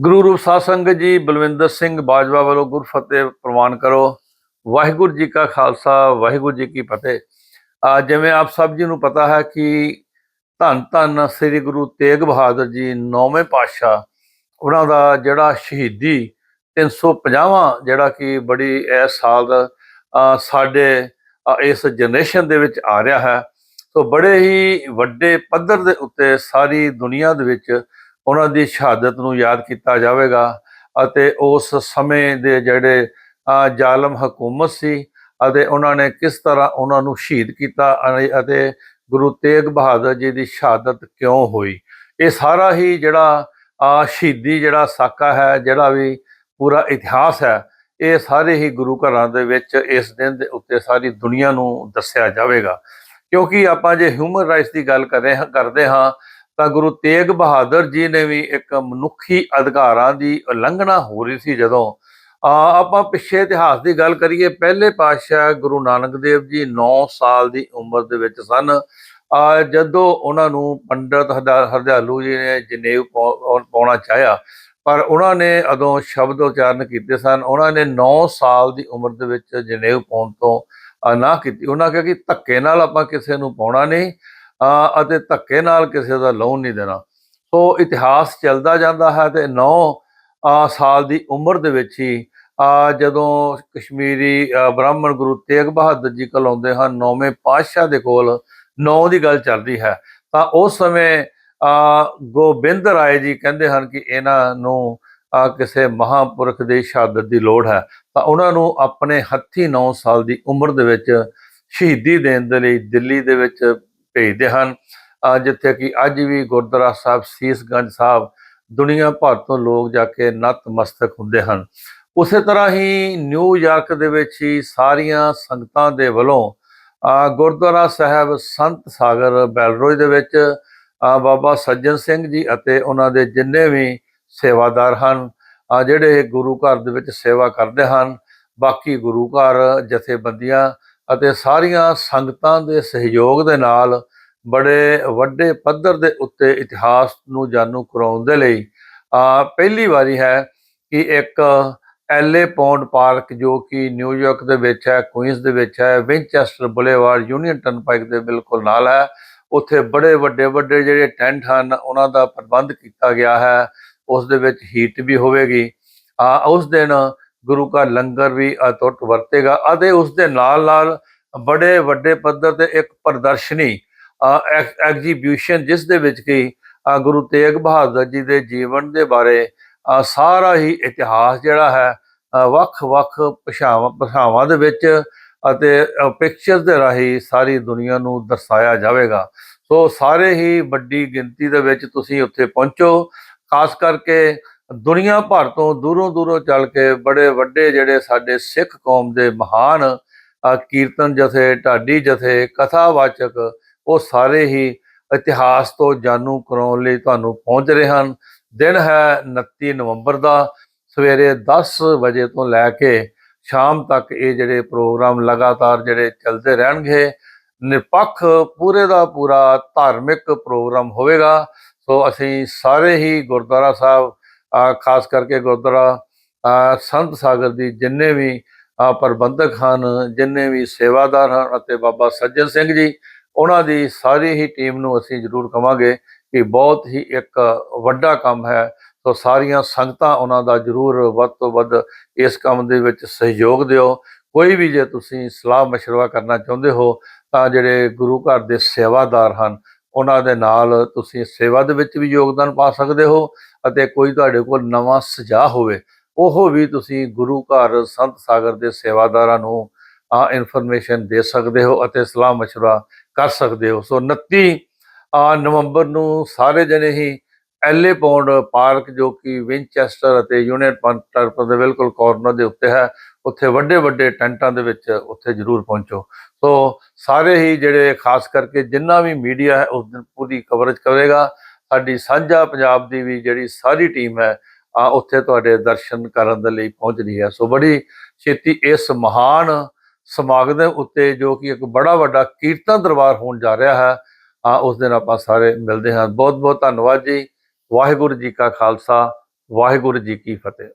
ਗੁਰੂ ਰੂਪ ਸਾਧ ਸੰਗਤ ਜੀ, ਬਲਵਿੰਦਰ ਸਿੰਘ ਬਾਜਵਾ ਵੱਲੋਂ ਗੁਰਫਤਿਹ ਪ੍ਰਵਾਨ ਕਰੋ। ਵਾਹਿਗੁਰੂ ਜੀ ਕਾ ਖਾਲਸਾ, ਵਾਹਿਗੁਰੂ ਜੀ ਕੀ ਫਤਿਹ। ਜਿਵੇਂ ਆਪ ਸਭ ਜੀ ਨੂੰ ਪਤਾ ਹੈ ਕਿ ਧੰਨ ਧੰਨ ਸ੍ਰੀ ਗੁਰੂ ਤੇਗ ਬਹਾਦਰ ਜੀ, ਨੌਵੇਂ ਪਾਤਸ਼ਾਹ, ਉਹਨਾਂ ਦਾ ਜਿਹੜਾ ਸ਼ਹੀਦੀ 350ਵਾਂ ਜਿਹੜਾ ਕਿ ਬੜੀ ਇਸ ਸਾਲ ਦਾ ਸਾਡੇ ਇਸ ਜਨਰੇਸ਼ਨ ਦੇ ਵਿੱਚ ਆ ਰਿਹਾ ਹੈ। ਸੋ ਬੜੇ ਹੀ ਵੱਡੇ ਪੱਧਰ ਦੇ ਉੱਤੇ ਸਾਰੀ ਦੁਨੀਆ ਦੇ ਵਿੱਚ ਉਹਨਾਂ ਦੀ ਸ਼ਹਾਦਤ ਨੂੰ ਯਾਦ ਕੀਤਾ ਜਾਵੇਗਾ ਅਤੇ ਉਸ ਸਮੇਂ ਦੇ ਜਿਹੜੇ ਜ਼ਾਲਮ ਹਕੂਮਤ ਸੀ ਅਤੇ ਉਹਨਾਂ ਨੇ ਕਿਸ ਤਰ੍ਹਾਂ ਉਹਨਾਂ ਨੂੰ ਸ਼ਹੀਦ ਕੀਤਾ ਅਤੇ ਗੁਰੂ ਤੇਗ ਬਹਾਦਰ ਜੀ ਦੀ ਸ਼ਹਾਦਤ ਕਿਉਂ ਹੋਈ? ਇਹ ਸਾਰਾ ਹੀ ਜਿਹੜਾ ਅ, ਸ਼ਹੀਦੀ ਜਿਹੜਾ ਸਾਕਾ ਹੈ ਜਿਹੜਾ ਵੀ ਪੂਰਾ ਇਤਿਹਾਸ ਹੈ ਇਹ ਸਾਰੇ ਹੀ ਗੁਰੂ ਘਰਾਂ ਦੇ ਵਿੱਚ ਇਸ ਦਿਨ ਦੇ ਉੱਤੇ ਸਾਰੀ ਦੁਨੀਆ ਨੂੰ ਦੱਸਿਆ ਜਾਵੇਗਾ। ਕਿਉਂਕਿ ਆਪਾਂ ਜੇ ਹਿਊਮਨ ਰਾਈਟਸ ਦੀ ਗੱਲ ਕਰ ਰਹੇ ਹਾਂ ਕਰਦੇ ਹਾਂ ਤਾਂ ਗੁਰੂ ਤੇਗ ਬਹਾਦਰ ਜੀ ਨੇ ਵੀ ਇੱਕ ਮਨੁੱਖੀ ਅਧਿਕਾਰਾਂ ਦੀ ਉਲੰਘਣਾ ਹੋ ਰਹੀ ਸੀ ਜਦੋਂ। ਆਪਾਂ ਪਿੱਛੇ ਇਤਿਹਾਸ ਦੀ ਗੱਲ ਕਰੀਏ, ਪਹਿਲੇ ਪਾਤਸ਼ਾਹ ਗੁਰੂ ਨਾਨਕ ਦੇਵ ਜੀ 9 ਸਾਲ ਦੀ ਉਮਰ ਦੇ ਵਿੱਚ ਸਨ। ਜਦੋਂ ਉਹਨਾਂ ਨੂੰ ਪੰਡਤ ਹਰਦਾ- ਹਰਦਿਆਲੂ ਜੀ ਨੇ ਜਨੇਊ ਪਾਉਣਾ ਚਾਹਿਆ, ਪਰ ਉਹਨਾਂ ਨੇ ਅਦੋਂ ਸ਼ਬਦ ਉਚਾਰਨ ਕੀਤੇ ਸਨ। ਉਹਨਾਂ ਨੇ 9 ਸਾਲ ਦੀ ਉਮਰ ਦੇ ਵਿੱਚ ਜਨੇਊ ਪਾਉਣ ਤੋਂ ਨਾ ਕੀਤੀ। ਉਹਨਾਂ ਕਿਹਾ ਕਿ ਧੱਕੇ ਨਾਲ ਆਪਾਂ ਕਿਸੇ ਨੂੰ ਪਾਉਣਾ ਨਹੀਂ। ਅਤੇ ਧੱਕੇ ਨਾਲ ਕਿਸੇ ਦਾ ਲੋਨ ਨਹੀਂ ਦੇਣਾ। ਸੋ ਇਤਿਹਾਸ ਚੱਲਦਾ ਜਾਂਦਾ ਹੈ ਤੇ 9 ਸਾਲ ਦੀ ਉਮਰ ਦੇ ਵਿੱਚ ਹੀ ਜਦੋਂ ਕਸ਼ਮੀਰੀ ਬ੍ਰਾਹਮਣ ਗੁਰੂ ਤੇਗ ਬਹਾਦਰ ਜੀ ਕੋਲ ਆਉਂਦੇ ਹਨ, ਨੌਵੇਂ ਪਾਤਸ਼ਾਹ ਦੇ ਕੋਲ ਨੌ ਦੀ ਗੱਲ ਚੱਲਦੀ ਹੈ। ਤਾਂ ਉਸ ਸਮੇਂ ਗੋਬਿੰਦ ਰਾਏ ਜੀ ਕਹਿੰਦੇ ਹਨ ਕਿ ਇਹਨਾਂ ਨੂੰ ਕਿਸੇ ਮਹਾਪੁਰਖ ਦੀ ਸ਼ਹਾਦਤ ਦੀ ਲੋੜ ਹੈ। ਤਾਂ ਉਹਨਾਂ ਨੂੰ ਆਪਣੇ ਹੱਥੀ 9 ਸਾਲ ਦੀ ਉਮਰ ਦੇ ਵਿੱਚ ਸ਼ਹੀਦੀ ਦੇਣ ਦੇ ਲਈ ਦਿੱਲੀ ਦੇ ਵਿੱਚ ਭੇਜਦੇ ਹਨ। ਜਿੱਥੇ ਕਿ ਅੱਜ ਵੀ ਗੁਰਦੁਆਰਾ ਸਾਹਿਬ, ਸੀਸਗੰਜ ਸਾਹਿਬ, ਦੁਨੀਆ ਭਰ ਤੋਂ ਲੋਕ ਜਾ ਕੇ ਨਤਮਸਤਕ ਹੁੰਦੇ ਹਨ। ਉਸੇ ਤਰ੍ਹਾਂ ਹੀ ਨਿਊਯਾਰਕ ਦੇ ਵਿੱਚ ਹੀ ਸਾਰੀਆਂ ਸੰਗਤਾਂ ਦੇ ਵੱਲੋਂ ਗੁਰਦੁਆਰਾ ਸਾਹਿਬ ਸੰਤ ਸਾਗਰ ਬੈਲਰੋਜ ਦੇ ਵਿੱਚ ਬਾਬਾ ਸੱਜਣ ਸਿੰਘ ਜੀ ਅਤੇ ਉਹਨਾਂ ਦੇ ਜਿੰਨੇ ਵੀ ਸੇਵਾਦਾਰ ਹਨ ਜਿਹੜੇ ਗੁਰੂ ਘਰ ਦੇ ਵਿੱਚ ਸੇਵਾ ਕਰਦੇ ਹਨ, ਬਾਕੀ ਗੁਰੂ ਘਰ ਜਥੇਬੰਦੀਆਂ ਅਤੇ ਸਾਰੀਆਂ ਸੰਗਤਾਂ ਦੇ ਸਹਿਯੋਗ ਦੇ ਨਾਲ ਬੜੇ ਵੱਡੇ ਪੱਧਰ ਦੇ ਉੱਤੇ ਇਤਿਹਾਸ ਨੂੰ ਜਾਣੂ ਕਰਾਉਣ ਦੇ ਲਈ ਅ, ਪਹਿਲੀ ਵਾਰੀ ਹੈ ਕਿ ਇੱਕ ਐਲਏ ਪੌਂਡ ਪਾਰਕ ਜੋ ਕਿ ਨਿਊਯਾਰਕ ਦੇ ਵਿੱਚ ਹੈ ਕੁਈਨਸ ਦੇ ਵਿੱਚ ਹੈ ਵਿੰਚੈਸਟਰ ਬੁਲੇਵਾਰਡ ਯੂਨੀਅਨ ਟਰਨਪਾਈਕ ਦੇ ਬਿਲਕੁਲ ਨਾਲ ਹੈ। ਉੱਥੇ ਬੜੇ ਵੱਡੇ ਵੱਡੇ ਜਿਹੜੇ ਟੈਂਟ ਹਨ ਉਹਨਾਂ ਦਾ ਪ੍ਰਬੰਧ ਕੀਤਾ ਗਿਆ ਹੈ। ਉਸ ਦੇ ਵਿੱਚ ਹੀਟ ਵੀ ਹੋਵੇਗੀ। ਆ ਉਸ ਦਿਨ ਗੁਰੂ ਕਾ ਲੰਗਰ ਵੀ ਅਟੁੱਟ ਵਰਤੇਗਾ। ਅਤੇ ਉਸ ਦੇ ਨਾਲ ਨਾਲ ਬੜੇ ਵੱਡੇ ਪੱਧਰ ਤੇ ਇੱਕ ਪ੍ਰਦਰਸ਼ਨੀ ਐਗਜੀਬਿਊਸ਼ਨ ਜਿਸ ਦੇ ਵਿੱਚ ਕਿ ਗੁਰੂ ਤੇਗ ਬਹਾਦਰ ਜੀ ਦੇ ਜੀਵਨ ਦੇ ਬਾਰੇ ਸਾਰਾ ਹੀ ਇਤਿਹਾਸ ਜਿਹੜਾ ਹੈ ਵੱਖ-ਵੱਖ ਭਾਸ਼ਾਵਾਂ ਭਾਸ਼ਾਵਾਂ ਦੇ ਵਿੱਚ ਅਤੇ ਪਿਕਚਰਸ ਦੇ ਰਾਹੀਂ ਸਾਰੀ ਦੁਨੀਆ ਨੂੰ ਦਰਸਾਇਆ ਜਾਵੇਗਾ। ਸੋ ਸਾਰੇ ਹੀ ਵੱਡੀ ਗਿਣਤੀ ਦੇ ਵਿੱਚ ਤੁਸੀਂ ਉੱਥੇ ਪਹੁੰਚੋ। ਖਾਸ ਕਰਕੇ ਦੁਨੀਆ ਭਰ ਤੋਂ ਦੂਰੋਂ ਦੂਰੋਂ ਚੱਲ ਕੇ ਬੜੇ ਵੱਡੇ ਜਿਹੜੇ ਸਾਡੇ ਸਿੱਖ ਕੌਮ ਦੇ ਮਹਾਨ ਕੀਰਤਨ ਜਥੇ, ਢਾਡੀ ਜਥੇ, ਕਥਾਵਾਚਕ, ਉਹ ਸਾਰੇ ਹੀ ਇਤਿਹਾਸ ਤੋਂ ਜਾਣੂ ਕਰਾਉਣ ਲਈ ਤੁਹਾਨੂੰ ਪਹੁੰਚ ਰਹੇ ਹਨ। ਦਿਨ ਹੈ 29 ਨਵੰਬਰ ਦਾ, ਸਵੇਰੇ 10 ਵਜੇ ਤੋਂ ਲੈ ਕੇ ਸ਼ਾਮ ਤੱਕ ਇਹ ਜਿਹੜੇ ਪ੍ਰੋਗਰਾਮ ਲਗਾਤਾਰ ਜਿਹੜੇ ਚੱਲਦੇ ਰਹਿਣਗੇ, ਨਿਰਪੱਖ, ਪੂਰੇ ਦਾ ਪੂਰਾ ਧਾਰਮਿਕ ਪ੍ਰੋਗਰਾਮ ਹੋਵੇਗਾ। ਸੋ ਅਸੀਂ ਸਾਰੇ ਹੀ ਗੁਰਦੁਆਰਾ ਸਾਹਿਬ ਖਾਸ ਕਰਕੇ ਗੁਰਦੁਆਰਾ ਅ, ਸੰਤ ਸਾਗਰ ਦੀ ਜਿੰਨੇ ਵੀ ਅ, ਪ੍ਰਬੰਧਕ ਹਨ ਜਿੰਨੇ ਵੀ ਸੇਵਾਦਾਰ ਹਨ ਅਤੇ ਬਾਬਾ ਸੱਜਣ ਸਿੰਘ ਜੀ ਉਹਨਾਂ ਦੀ ਸਾਰੀ ਹੀ ਟੀਮ ਨੂੰ ਅਸੀਂ ਜ਼ਰੂਰ ਕਵਾਂਗੇ ਕਿ ਬਹੁਤ ਹੀ ਇੱਕ ਵੱਡਾ ਕੰਮ ਹੈ ਸੋ ਸਾਰੀਆਂ ਸੰਗਤਾਂ ਉਹਨਾਂ ਦਾ ਜ਼ਰੂਰ ਵੱਧ ਤੋਂ ਵੱਧ ਇਸ ਕੰਮ ਦੇ ਵਿੱਚ ਸਹਿਯੋਗ ਦਿਓ ਕੋਈ ਵੀ ਜੇ ਤੁਸੀਂ ਸਲਾਹ مشورہ ਕਰਨਾ ਚਾਹੁੰਦੇ ਹੋ ਤਾਂ ਜਿਹੜੇ ਗੁਰੂ ਘਰ ਦੇ ਸੇਵਾਦਾਰ ਹਨ ਉਹਨਾਂ ਦੇ ਨਾਲ ਤੁਸੀਂ ਸੇਵਾ ਦੇ ਵਿੱਚ ਵੀ ਯੋਗਦਾਨ ਪਾ ਸਕਦੇ ਹੋ ਅਤੇ ਕੋਈ ਤੁਹਾਡੇ ਕੋਲ ਨਵਾਂ ਸੁਝਾਅ ਹੋਵੇ ਉਹ ਵੀ ਤੁਸੀਂ ਗੁਰੂ ਘਰ ਸੰਤ ਸਾਗਰ ਦੇ ਸੇਵਾਦਾਰਾਂ ਨੂੰ ਆ ਇਨਫੋਰਮੇਸ਼ਨ ਦੇ ਸਕਦੇ ਹੋ ਅਤੇ ਸਲਾਹ مشورہ ਕਰ ਸਕਦੇ ਹੋ ਸੋ 29 ਆ ਨਵੰਬਰ ਨੂੰ ਸਾਰੇ ਜਣੇ ਹੀ ਐਲਏ ਪੌਂਡ ਪਾਰਕ ਜੋ ਕਿ ਵਿੰਚੈਸਟਰ ਅਤੇ ਯੂਨਿਟ ਪੰਟਰ ਦੇ ਬਿਲਕੁਲ ਕਾਰਨਰ ਦੇ ਉੱਤੇ ਹੈ ਉੱਥੇ ਵੱਡੇ ਵੱਡੇ ਟੈਂਟਾਂ ਦੇ ਵਿੱਚ ਉੱਥੇ ਜ਼ਰੂਰ ਪਹੁੰਚੋ। ਸੋ ਸਾਰੇ ਹੀ ਜਿਹੜੇ ਖਾਸ ਕਰਕੇ ਜਿੰਨਾ ਵੀ ਮੀਡੀਆ ਹੈ, ਉਸ ਦਿਨ ਪੂਰੀ ਕਵਰੇਜ ਕਰੇਗਾ। ਸਾਡੀ ਸਾਂਝਾ ਪੰਜਾਬ ਦੀ ਵੀ ਜਿਹੜੀ ਸਾਰੀ ਟੀਮ ਹੈ, ਆ ਉੱਥੇ ਤੁਹਾਡੇ ਦਰਸ਼ਨ ਕਰਨ ਦੇ ਲਈ ਪਹੁੰਚ ਰਹੀ ਹੈ। ਸੋ ਬੜੀ ਛੇਤੀ ਇਸ ਮਹਾਨ ਸਮਾਗਮ ਦੇ ਉੱਤੇ ਜੋ ਕਿ ਇੱਕ ਬੜਾ ਵੱਡਾ ਕੀਰਤਨ ਦਰਬਾਰ ਹੋਣ ਜਾ ਰਿਹਾ ਹੈ, ਆ ਉਸ ਦਿਨ ਆਪਾਂ ਸਾਰੇ ਮਿਲਦੇ ਹਾਂ। ਬਹੁਤ ਬਹੁਤ ਧੰਨਵਾਦ ਜੀ। ਵਾਹਿਗੁਰੂ ਜੀ ਕਾ ਖਾਲਸਾ, ਵਾਹਿਗੁਰੂ ਜੀ ਕੀ ਫਤਿਹ।